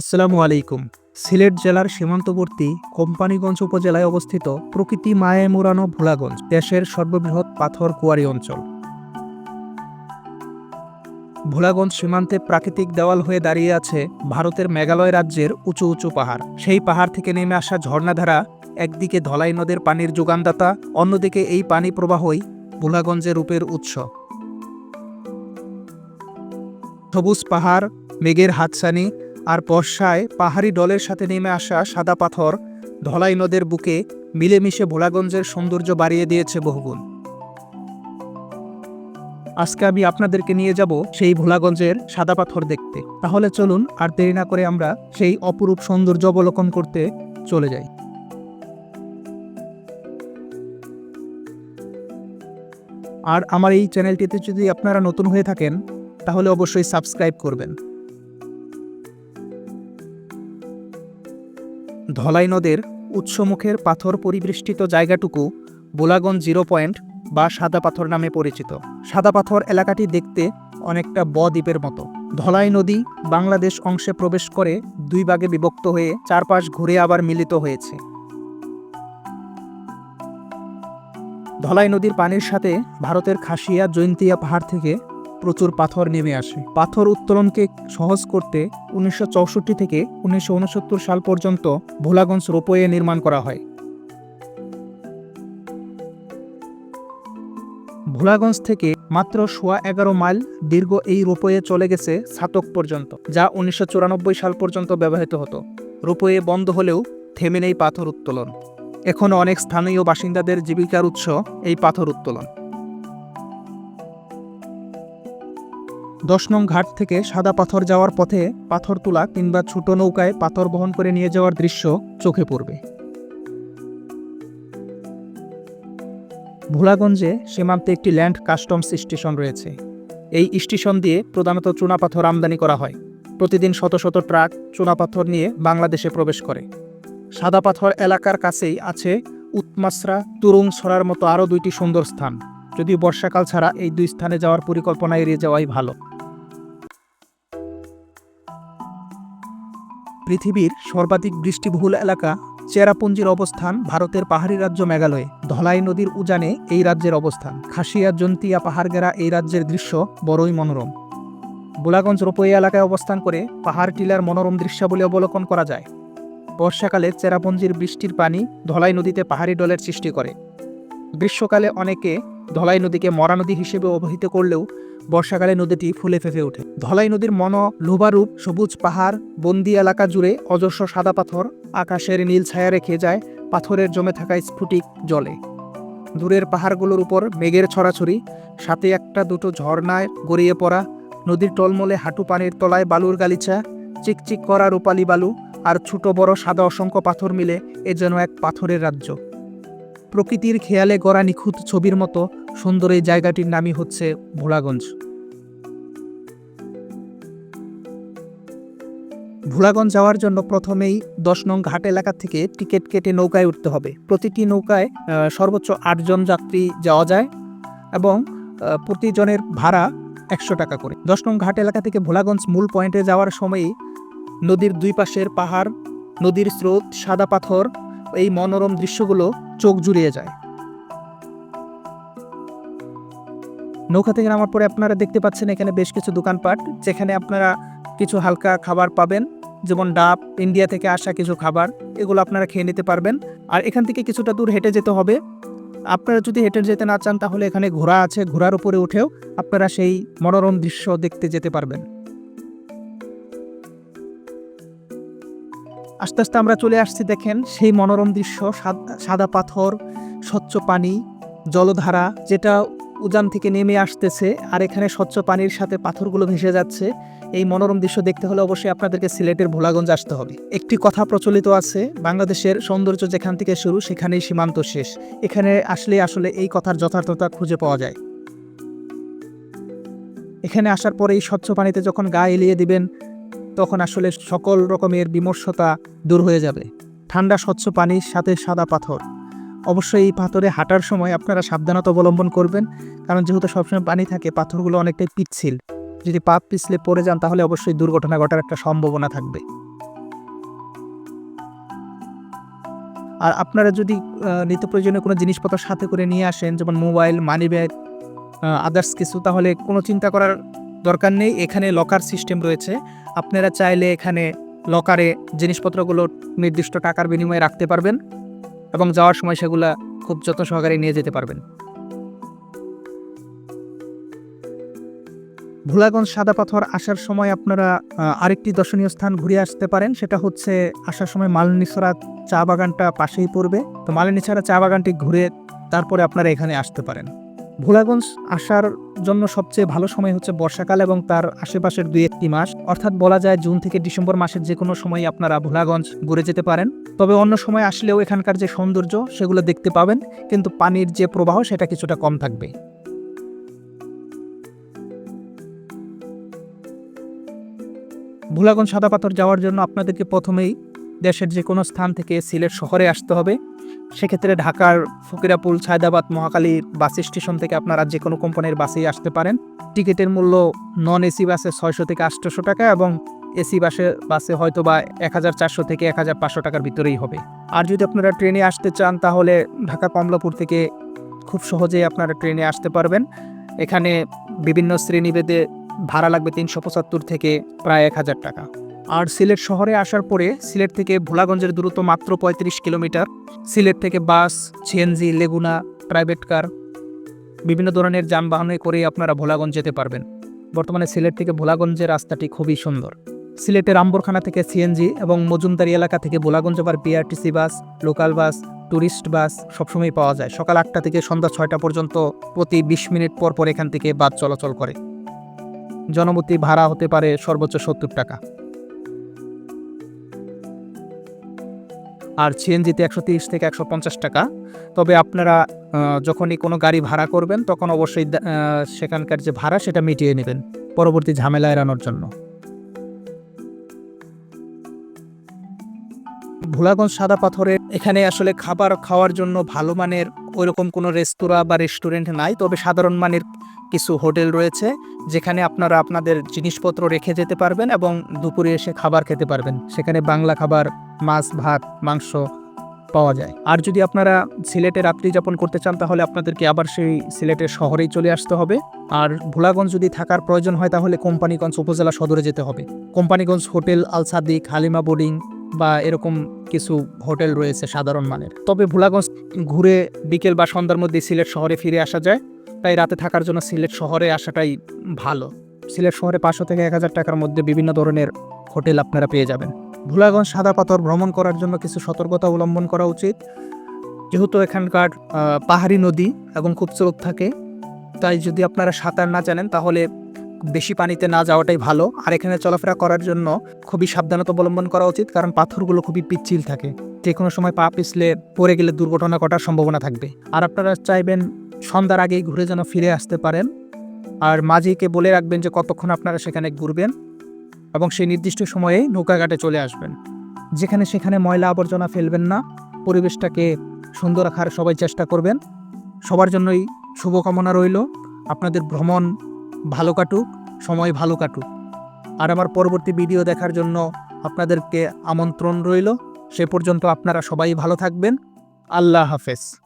আসসালামু আলাইকুম। সিলেট জেলার সীমান্তবর্তী কোম্পানিগঞ্জ উপজেলায় অবস্থিত প্রকৃতি মায়ে মোড়ানো ভোলাগঞ্জ দেশের সর্ববৃহৎ পাথর কুয়ারি অঞ্চল। ভোলাগঞ্জ সীমান্তে প্রাকৃতিক দেওয়াল হয়ে দাঁড়িয়ে আছে ভারতের মেঘালয় রাজ্যের উঁচু উঁচু পাহাড়। সেই পাহাড় থেকে নেমে আসা ঝর্ণাধারা, একদিকে ধলাই নদের পানির যোগানদাতা, অন্যদিকে এই পানি প্রবাহই ভোলাগঞ্জের রূপের উৎস। সবুজ পাহাড়, মেঘের হাতছানি আর বর্ষায় পাহাড়ি ডলের সাথে নেমে আসা সাদা পাথর ধলাই নদের বুকে মিলেমিশে ভোলাগঞ্জের সৌন্দর্য বাড়িয়ে দিয়েছে বহুগুণ। আজকে আমি আপনাদেরকে নিয়ে যাব সেই ভোলাগঞ্জের সাদা পাথর দেখতে। তাহলে চলুন আর দেরি না করে আমরা সেই অপরূপ সৌন্দর্য অবলোকন করতে চলে যাই। আর আমার এই চ্যানেলটিতে যদি আপনারা নতুন হয়ে থাকেন, তাহলে অবশ্যই সাবস্ক্রাইব করবেন। ধলাই নদের উৎসমুখের পাথর পরিবৃষ্টিত জায়গাটুকু বোলাগঞ্জ জিরো পয়েন্ট বা সাদা পাথর নামে পরিচিত। সাদা পাথর এলাকাটি দেখতে অনেকটা ব দ্বীপের মতো। ধলাই নদী বাংলাদেশ অংশে প্রবেশ করে দুই ভাগে বিভক্ত হয়ে চারপাশ ঘুরে আবার মিলিত হয়েছে। ধলাই নদীর পানির সাথে ভারতের খাসিয়া, জৈন্তিয়া পাহাড় থেকে প্রচুর পাথর নেমে আসে। পাথর উত্তোলনকে সহজ করতে উনিশশো চৌষট্টি থেকে উনিশশো উনসত্তর সাল পর্যন্ত ভোলাগঞ্জ রোপওয়ে নির্মাণ করা হয়। ভোলাগঞ্জ থেকে মাত্র সোয়া এগারো মাইল দীর্ঘ এই রোপওয়ে চলে গেছে ছাতক পর্যন্ত, যা উনিশশো চুরানব্বই সাল পর্যন্ত ব্যবহৃত হতো। রোপওয়ে বন্ধ হলেও থেমে নেই পাথর উত্তোলন। এখনও অনেক স্থানীয় বাসিন্দাদের জীবিকার উৎস এই পাথর উত্তোলন। দশ নং ঘাট থেকে সাদা পাথর যাওয়ার পথে পাথর তোলা কিংবা ছোট নৌকায় পাথর বহন করে নিয়ে যাওয়ার দৃশ্য চোখে পড়বে। ভোলাগঞ্জে সীমান্তে একটি ল্যান্ড কাস্টমস স্টেশন রয়েছে। এই স্টেশন দিয়ে প্রধানত চুনাপাথর আমদানি করা হয়। প্রতিদিন শত শত ট্রাক চুনাপাথর নিয়ে বাংলাদেশে প্রবেশ করে। সাদা পাথর এলাকার কাছেই আছে উৎমাসরা তুরুং ছড়ার মতো আরও দুইটি সুন্দর স্থান। যদি বর্ষাকাল ছাড়া এই দুই স্থানে যাওয়ার পরিকল্পনা এড়িয়ে যাওয়াই ভালো। পৃথিবীর সর্বাধিক বৃষ্টিবহুল এলাকা চেরাপুঞ্জির অবস্থান ভারতের পাহাড়ি রাজ্য মেঘালয়ে। ধলাই নদীর উজানে এই রাজ্যের অবস্থান। খাসিয়া, জন্তিয়া, পাহাড়গেরা এই রাজ্যের দৃশ্য বড়ই মনোরম। বোলাগঞ্জ রোপওয়ে এলাকায় অবস্থান করে পাহাড় টিলার মনোরম দৃশ্যাবলী অবলোকন করা যায়। বর্ষাকালে চেরাপুঞ্জির বৃষ্টির পানি ধলাই নদীতে পাহাড়ি ডলের সৃষ্টি করে। গ্রীষ্মকালে অনেকে ধলাই নদীকে মরা নদী হিসেবে অবহিত করলেও বর্ষাকালে নদীটি ফুলে ফেঁপে ওঠে। ধলাই নদীর মন লোভারূপ সবুজ পাহাড়, বন্দি এলাকা জুড়ে অজস্র সাদা পাথর আকাশের নীল ছায়া রেখে যায় পাথরের জমে থাকা স্ফুটিক জলে। দূরের পাহাড়গুলোর উপর মেঘের ছড়াছড়ি, সাথে একটা দুটো ঝর্ণায় গড়িয়ে পড়া নদীর টলমলে হাঁটু পানির তলায় বালুর গালিচা, চিকচিক করা রূপালি বালু আর ছোট বড় সাদা অসংখ্য পাথর মিলে এ যেন এক পাথরের রাজ্য। প্রকৃতির খেয়ালে গড়া নিখুঁত ছবির মতো সুন্দর এই জায়গাটির নামই হচ্ছে ভোলাগঞ্জ। ভোলাগঞ্জ যাওয়ার জন্য প্রথমেই দশ নং ঘাট এলাকা থেকে টিকিট কেটে নৌকায় উঠতে হবে। প্রতিটি নৌকায় সর্বোচ্চ আটজন যাত্রী যাওয়া যায় এবং প্রতিজনের ভাড়া একশো টাকা করে। দশ নং ঘাট এলাকা থেকে ভোলাগঞ্জ মূল পয়েন্টে যাওয়ার সময়ই নদীর দুই পাশের পাহাড়, নদীর স্রোত, সাদা পাথর, এই মনোরম দৃশ্যগুলো চোখ জুড়িয়ে যায়। নৌকা থেকে নামার পরে আপনারা দেখতে পাচ্ছেন এখানে বেশ কিছু দোকানপাট, যেখানে আপনারা কিছু হালকা খাবার পাবেন, যেমন ডাব, ইন্ডিয়া থেকে আসা কিছু খাবার, এগুলো আপনারা খেয়ে নিতে পারবেন। আর এখান থেকে কিছুটা দূর হেঁটে যেতে হবে। আপনারা যদি হেঁটে যেতে না চান, তাহলে এখানে ঘোড়া আছে, ঘোড়ার উপরে উঠেও আপনারা সেই মনোরম দৃশ্য দেখতে যেতে পারবেন। আস্তে আস্তে আমরা চলে আসছি, দেখেন সেই মনোরম দৃশ্য, সাদ- পাথর, স্বচ্ছ পানি, জলধারা, যেটা উজান থেকে নেমে আসতেছে আর এখানে স্বচ্ছ পানির সাথে পাথরগুলো ভেসে যাচ্ছে। এই মনোরম দৃশ্য দেখতে হলে অবশ্যই আপনাদেরকে সিলেটের ভোলাগঞ্জ আসতে হবে। একটি কথা প্রচলিত আছে, বাংলাদেশের সৌন্দর্য যেখান থেকে শুরু, সেখানেই সীমান্ত শেষ। এখানে আসলে আসলে এই কথার যথার্থতা খুঁজে পাওয়া যায়। এখানে আসার পরে এই স্বচ্ছ পানিতে যখন গা এলিয়ে দিবেন তখন আসলে সকল রকমের বিমর্ষতা দূর হয়ে যাবে। ঠান্ডা, স্বচ্ছ পানির সাথে সাদা পাথর। অবশ্যই এই পাথরে হাঁটার সময় আপনারা সাবধানতা অবলম্বন করবেন, কারণ যেহেতু সবসময় পানি থাকে, পাথরগুলো অনেকটাই পিচ্ছিল। যদি পা পিছলে পড়ে যান, তাহলে অবশ্যই দুর্ঘটনা ঘটার একটা সম্ভাবনা থাকবে। আর আপনারা যদি নিত্য প্রয়োজনীয় কোনো জিনিসপত্র সাথে করে নিয়ে আসেন, যেমন মোবাইল মানি ব্যাগ আদার্স কিছু, তাহলে কোনো চিন্তা করার দরকার নেই, এখানে লকার সিস্টেম রয়েছে। আপনারা চাইলে এখানে লকারে জিনিসপত্রগুলো নির্দিষ্ট টাকার বিনিময়ে রাখতে পারবেন এবং যাওয়ার সময় সেগুলো খুব যত্ন সহকারে নিয়ে যেতে পারবেন। ভোলাগঞ্জ সাদা পাথর আসার সময় আপনারা আরেকটি দর্শনীয় স্থান ঘুরে আসতে পারেন, সেটা হচ্ছে আসার সময় মালনিছড়া চা বাগানটা পাশেই পড়বে। তো মালনিছড়া চা বাগানটি ঘুরে তারপরে আপনারা এখানে আসতে পারেন। ভোলাগঞ্জ আসার জন্য সবচেয়ে ভালো সময় হচ্ছে বর্ষাকাল এবং তার আশেপাশের দুই একটি মাস। অর্থাৎ বলা যায় জুন থেকে ডিসেম্বর মাসের যে কোনো সময় আপনারা ভোলাগঞ্জ ঘুরে যেতে পারেন। তবে অন্য সময় আসলেও এখানকার যে সৌন্দর্য, সেগুলো দেখতে পাবেন। কিন্তু পানির যে প্রবাহ, সেটা কিছুটা কম থাকবে। ভোলাগঞ্জ সাদা পাথর যাওয়ার জন্য আপনাদেরকে প্রথমেই দেশের যে কোনো স্থান থেকে সিলেট শহরে আসতে হবে। সেক্ষেত্রে ঢাকার ফকিরাপুল ছায়দাবাদ মহাকালী বাস স্টেশন থেকে আপনারা যে কোনো কোম্পানির বাসেই আসতে পারেন। টিকিটের মূল্য নন এসি বাসে ছয়শো থেকে আটশোশো টাকা এবং এসি বাসে বাসে হয়তো বা এক হাজার চারশো থেকে এক হাজার পাঁচশো টাকার ভিতরেই হবে। আর যদি আপনারা ট্রেনে আসতে চান, তাহলে ঢাকা কমলাপুর থেকে খুব সহজেই আপনারা ট্রেনে আসতে পারবেন। এখানে বিভিন্ন শ্রেণীভেদে ভাড়া লাগবে তিনশো পঁচাত্তর থেকে প্রায় এক হাজার টাকা। আর সিলেট শহরে আসার পরে সিলেট থেকে ভোলাগঞ্জের দূরত্ব মাত্র পঁয়ত্রিশ কিলোমিটার। সিলেট থেকে বাস সিএনজি লেগুনা প্রাইভেট কার বিভিন্ন ধরনের যানবাহনে করে আপনারা ভোলাগঞ্জ যেতে পারবেন। বর্তমানে সিলেট থেকে ভোলাগঞ্জের রাস্তাটি খুবই সুন্দর। সিলেটের আম্বরখানা থেকে সিএনজি এবং মজুমদারি এলাকা থেকে ভোলাগঞ্জ আবার BRTC bus local bus tourist bus সবসময় পাওয়া যায়। সকাল আটটা থেকে সন্ধ্যা ছয়টা পর্যন্ত প্রতি বিশ মিনিট পর পর এখান থেকে বাস চলাচল করে। জনমতি ভাড়া হতে পারে সর্বোচ্চ সত্তর টাকা। আর সিএনজিতে একশো তিরিশ থেকে একশো পঞ্চাশ টাকা। তবে আপনারা যখনই কোনো গাড়ি ভাড়া করবেন, তখন অবশ্যই সেখানকার যে ভাড়া, সেটা মিটিয়ে নেবেন পরবর্তী ঝামেলা এড়ানোর জন্য। ভোলাগঞ্জ সাদা পাথরের এখানে আসলে খাবার খাওয়ার জন্য ভালো মানের ওইরকম কোনো রেস্তোরাঁ বা রেস্টুরেন্ট নাই, তবে সাধারণ মানের কিছু হোটেল রয়েছে, যেখানে আপনারা আপনাদের জিনিসপত্র রেখে যেতে পারবেন এবং দুপুরে এসে খাবার খেতে পারবেন। সেখানে বাংলা খাবার মাছ, ভাত, মাংস পাওয়া যায়। আর যদি আপনারা সিলেটে রাত্রি যাপন করতে চান, তাহলে আপনাদেরকে আবার সেই সিলেটের শহরেই চলে আসতে হবে। আর ভোলাগঞ্জ যদি থাকার প্রয়োজন হয়, তাহলে কোম্পানিগঞ্জ উপজেলা সদরে যেতে হবে। কোম্পানিগঞ্জ হোটেল, আল সাদিক, হালিমা বোর্ডিং বা এরকম কিছু হোটেল রয়েছে সাধারণ মানের। তবে ভোলাগঞ্জ ঘুরে বিকেল বা সন্ধ্যার মধ্যে সিলেট শহরে ফিরে আসা যায়। তাই রাতে থাকার জন্য সিলেট শহরে আসাটাই ভালো। সিলেট শহরে পাঁচশো থেকে এক হাজার টাকার মধ্যে বিভিন্ন ধরনের হোটেল আপনারা পেয়ে যাবেন। ভোলাগঞ্জ সাদা পাথর ভ্রমণ করার জন্য কিছু সতর্কতা অবলম্বন করা উচিত। যেহেতু এখানকার পাহাড়ি নদী এবং খুব স্রোত থাকে, তাই যদি আপনারা সাঁতার না জানেন তাহলে বেশি পানিতে না যাওয়াটাই ভালো। আর এখানে চলাফেরা করার জন্য খুবই সাবধানতা অবলম্বন করা উচিত, কারণ পাথরগুলো খুবই পিচ্ছিল থাকে। যে কোনো সময় পা পিছলে পড়ে গেলে দুর্ঘটনা ঘটার সম্ভাবনা থাকবে। আর আপনারা চাইবেন সন্ধ্যার আগেই ঘুরে যেন ফিরে আসতে পারেন। আর মাঝিকে বলে রাখবেন যে কতক্ষণ আপনারা সেখানে ঘুরবেন। এবং সেই নির্দিষ্ট সময়ে নৌকাঘাটে চলে আসবেন। যেখানে সেখানে ময়লা আবর্জনা ফেলবেন না। পরিবেশটাকে সুন্দর রাখার সবাই চেষ্টা করবেন। সবার জন্যই শুভকামনা রইল। আপনাদের ভ্রমণ ভালো কাটুক, সময় ভালো কাটুক। আর আমার পরবর্তী ভিডিও দেখার জন্য আপনাদেরকে আমন্ত্রণ রইল। সে পর্যন্ত আপনারা সবাই ভালো থাকবেন। আল্লাহ হাফেজ।